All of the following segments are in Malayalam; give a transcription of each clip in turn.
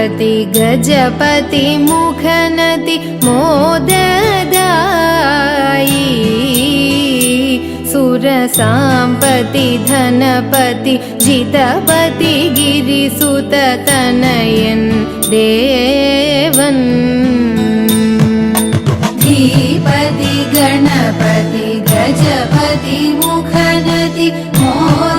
पति गजपति मुखनति मोददायि। सुरसाम्पति धनपति जितपति गिरिसुततनयन् देवन्। धीपति गणपति गजपति मुखनति मो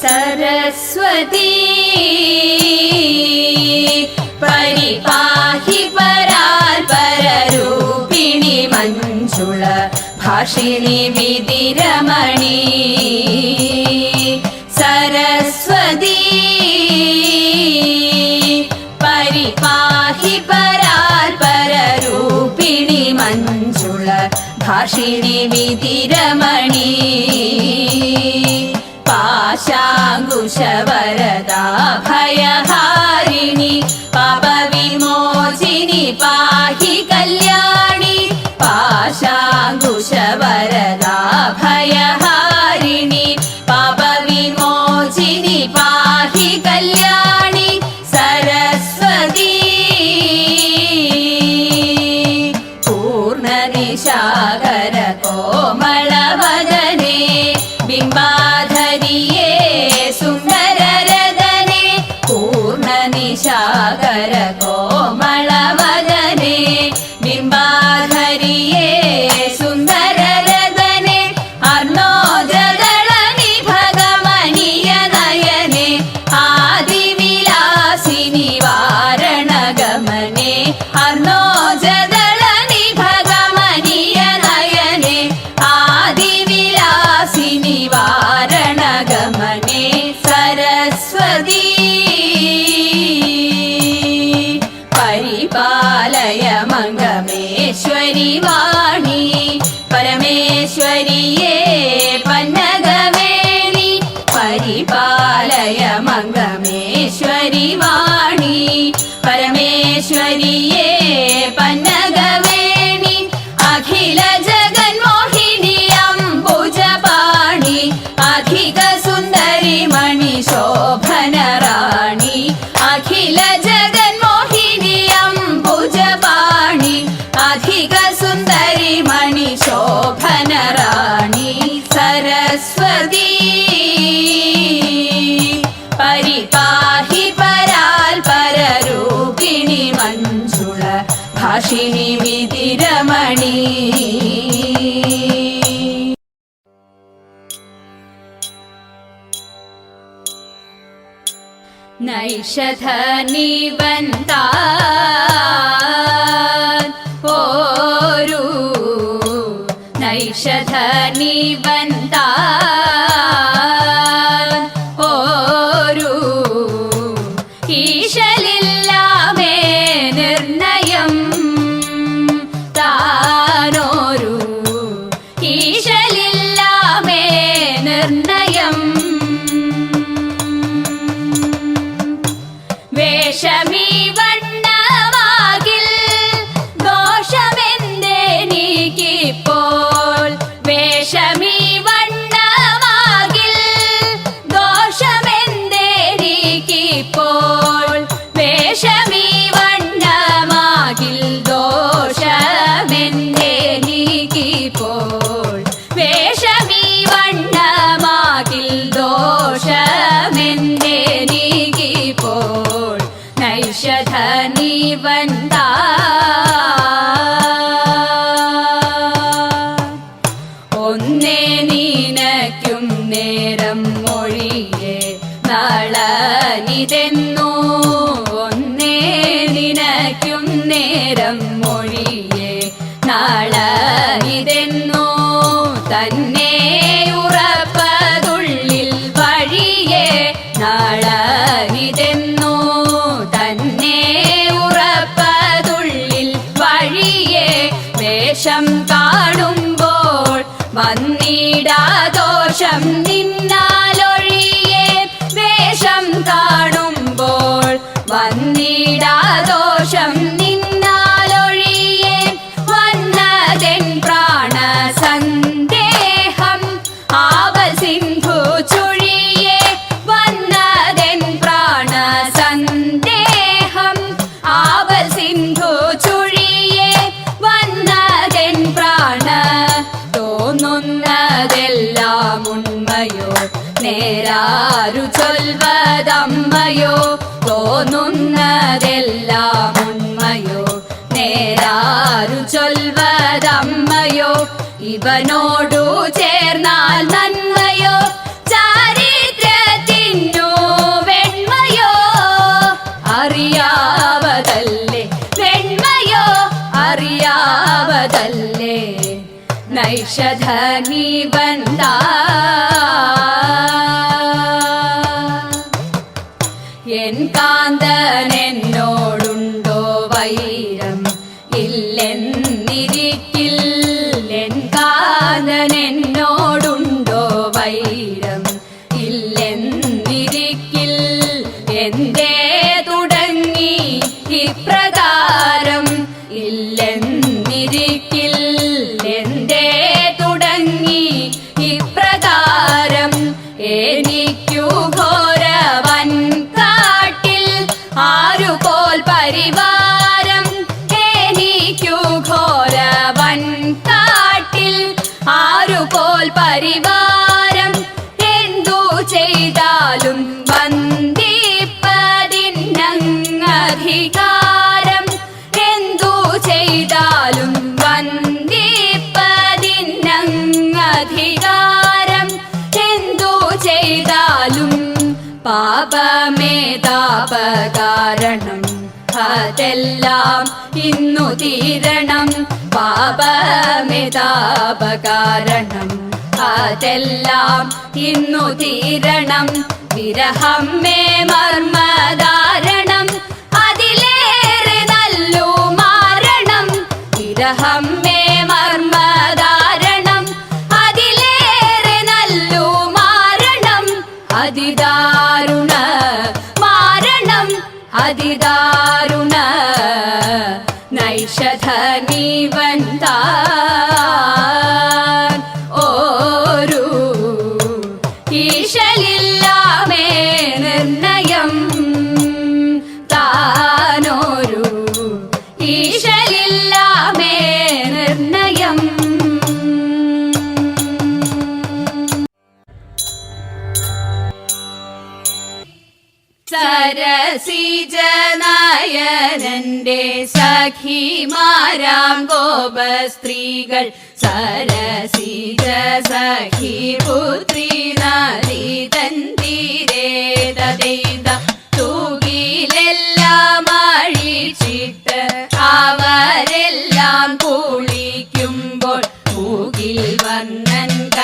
सरस्वती। परिपाहि परार्पररूपिणि मनुजूळ भाषिणि विदिरमणि सरस्वती। परिपाहि परार्पररूपिणि मनुजूळ भाषिणि विधिरमणि। पाशाङ्कुशवरदा भयहारिणि पापविमोचिनि पाहि कल्याणि पाशाङ्कुशवरदा भयहारिणि पापविमोचिनि पाहि कल्याणि सरस्वती पूर्णनिशाकर कोमलवद Bienvenido. കാമാക്ഷിണി വിതിരമണി. നൈഷധ നിബന്ധ നൈഷധ നിബന്ധ ഓരു ഈശലില്ല people. നളനിതെന്നു ഒന്നേ നേരം മൊഴിയേ. നാള ഇതെന്നോ? തന്നെ ഉറപ്പതുള്ളിൽ നാള ഇതെന്നോ? തന്നെ വഴിയെ. കാണുമ്പോൾ വന്നിടാദോഷം നിന്നാലൊഴിയെ ഉണ്മയോ നേരാരു ചൊൽവതമ്മയോ തോന്നുന്നതെല്ലാം ഉണ്മയോ. നേരാരു ചൊൽവതമ്മയോ ഇവനോടു ചേർന്നാൽ നന്മയോ. ചാരിത്രത്തിനു വെണ്മയോ അറിയാവതല്ലേ വെണ്മയോ അറിയാവതല്ലേ നിബന്ധ എൻ കാന്തൻ എന്നോടുണ്ടോ വൈരം? ഇല്ലെന്നിരിക്കിൽ എൻ പാപമേ താപകാരണം. അതെല്ലാം ഇന്നു തീരണം. പാപമേതാപകാരണം അതെല്ലാം ഇന്നു തീരണം. വിരഹം മേ മർമ്മധാരണം. അതിലേറെ നല്ലു മാരണം. വിരഹം സരസിജനായനന്റെ സഖിമാരാം ഗോപസ്ത്രീകൾ. സരസിജ സഖി പുത്രി നദീതൻ തീരേ തദൈത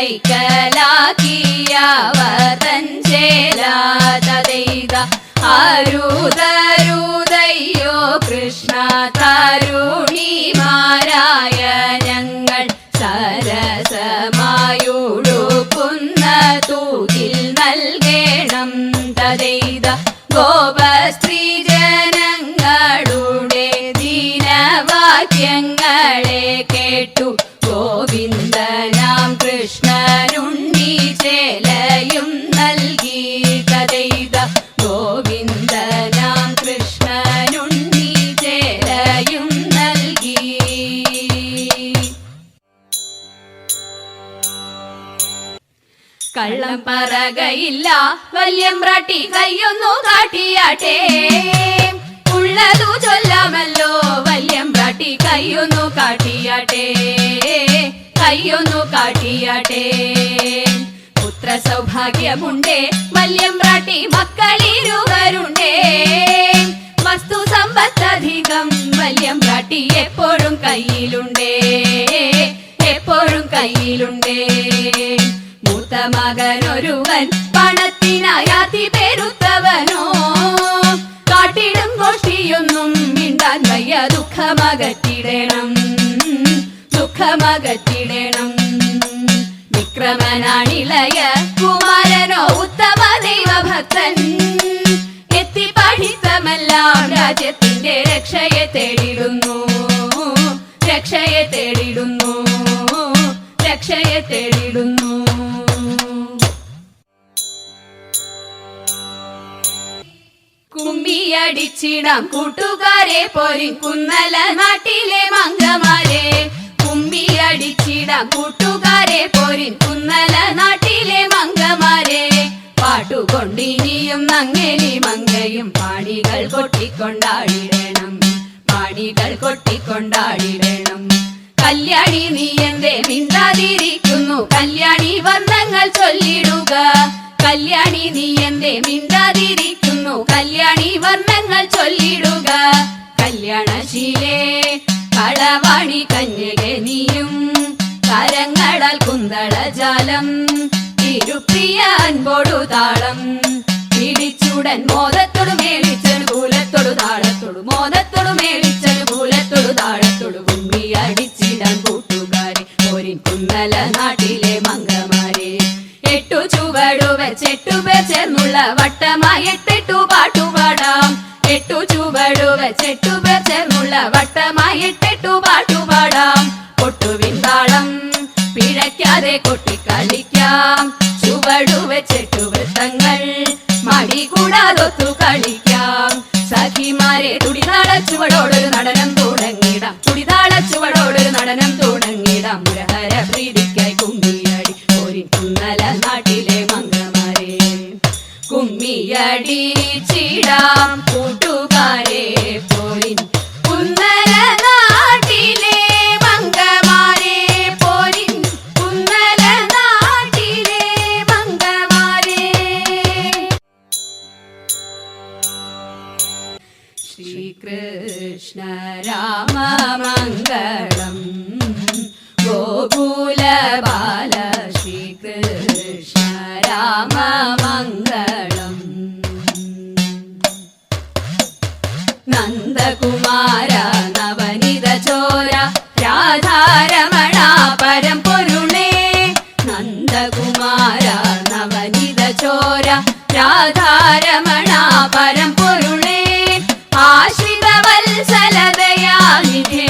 കൈക്കലാക്കിയവതൻ ചേലാതൈത അരുതരുതയ്യോ കൃഷ്ണ തരുണിമാരായ ഞങ്ങൾ സരസമായുടുക്കുന്ന തൂകിൽ നൽകേണം തതൈത ഗോപസ്ത്രീ ജനങ്ങളുടെ ദീനവാക്യങ്ങളെ കേട്ടു കള്ളം പറകയില്ല. വല്യമ്പ്രാട്ടി കയ്യൊന്നു കാട്ടിയാട്ടെ. ഉള്ളതു ചൊല്ലാമല്ലോ. വല്യമ്പ്രാട്ടി കയ്യൊന്നു കാട്ടിയാട്ടെ. കയ്യൊന്നു കാട്ടിയാട്ടെ. പുത്ര സൗഭാഗ്യമുണ്ടേ വല്യമ്പ്രാട്ടി മക്കളിരുവരുണ്ടേ. വസ്തു സമ്പത്തധികം വല്യമ്പ്രാട്ടി എപ്പോഴും കയ്യിലുണ്ടേ. എപ്പോഴും കയ്യിലുണ്ടേ. മകനൊരുവൻ പണത്തിനായാതി പേരുത്തവനോ? കാട്ടിടും കോഷിയൊന്നും മിണ്ടാൻ വയ്യ ദുഃഖമകറ്റിടണം. ദുഃഖമകറ്റിടണം. വിക്രമനാണിളയ കുമാരനോ ഉത്തമ ദൈവഭക്തൻ. എത്തി പഠിത്തമെല്ലാം രാജ്യത്തിന്റെ രക്ഷയെ തേടിടുന്നു. രക്ഷയെ തേടിടുന്നു. രക്ഷയെ തേടിടുന്നു കുമ്മിയടിച്ചിടാം കൂട്ടുകാരെ പൊരിക്കുന്നല കുന്നല നാട്ടിലെ മംഗമാരെ. കുമ്മിയടിച്ചിടാം കൂട്ടുകാരെ പൊരിക്കുന്നല കുന്നല നാട്ടിലെ മംഗമാരെ. പാട്ടുകൊണ്ടിനിയും നങ്ങേലി മംഗയും പാണികൾ കൊട്ടിക്കൊണ്ടാടിടണം. പാണികൾ കൊട്ടിക്കൊണ്ടാടിടണം. കല്യാണി നീ എന്തേ മിണ്ടാതിരിക്കുന്നു? കല്യാണി വർണങ്ങൾ ചൊല്ലിടുക. കല്യാണി നീ എന്തേ മിണ്ടാതിരിക്കുന്നു? കല്യാണി വർണങ്ങൾ ചൊല്ലിടുക. കല്യാണശീലേ കളവാണി കന്യകെ നീയും. കരങ്ങളാൽ കുന്തളജാലം തിരുപ്രിയ അൻപോടു താളം. പിടിച്ചുടൻ മോദത്തോടു മേളിച്ചൻ കൂലത്തോടു താളത്തോടു. മോദത്തോടു മേളിച്ചൻ കൂലത്തോടു താളത്തോടു. കുമ്പി അടിച്ചിടാൻ കൂട്ടുകാരെ ഒരു കുന്നല നാട്ടിലെ ചുവടു വെച്ചെട്ടു പേർ ചേർന്നുള്ള വട്ടമായി എട്ടെട്ടു പാട്ടുപാടാം. എട്ടു ചുവടു വെച്ചെട്ടു പേർ ചേർന്നുള്ള വട്ടമായി എട്ടെട്ടു പാട്ടുപാടാം. കൊട്ടുവിൻ താളം പിഴയ്ക്കാതെ കൊട്ടിക്കളിക്കാം ചുവടു വെച്ചിട്ടു വൃത്തങ്ങൾ മടി കൂടാതൊത്തു കളിക്കാം. സഖിമാരെ തുടിതാള ചുവടോടൊരു നടനം തുടങ്ങിടാം. തുടിതാള ചുവടോടൊരു നടനം തുടങ്ങിടാം. പ്രീതിക്കായി Yeah.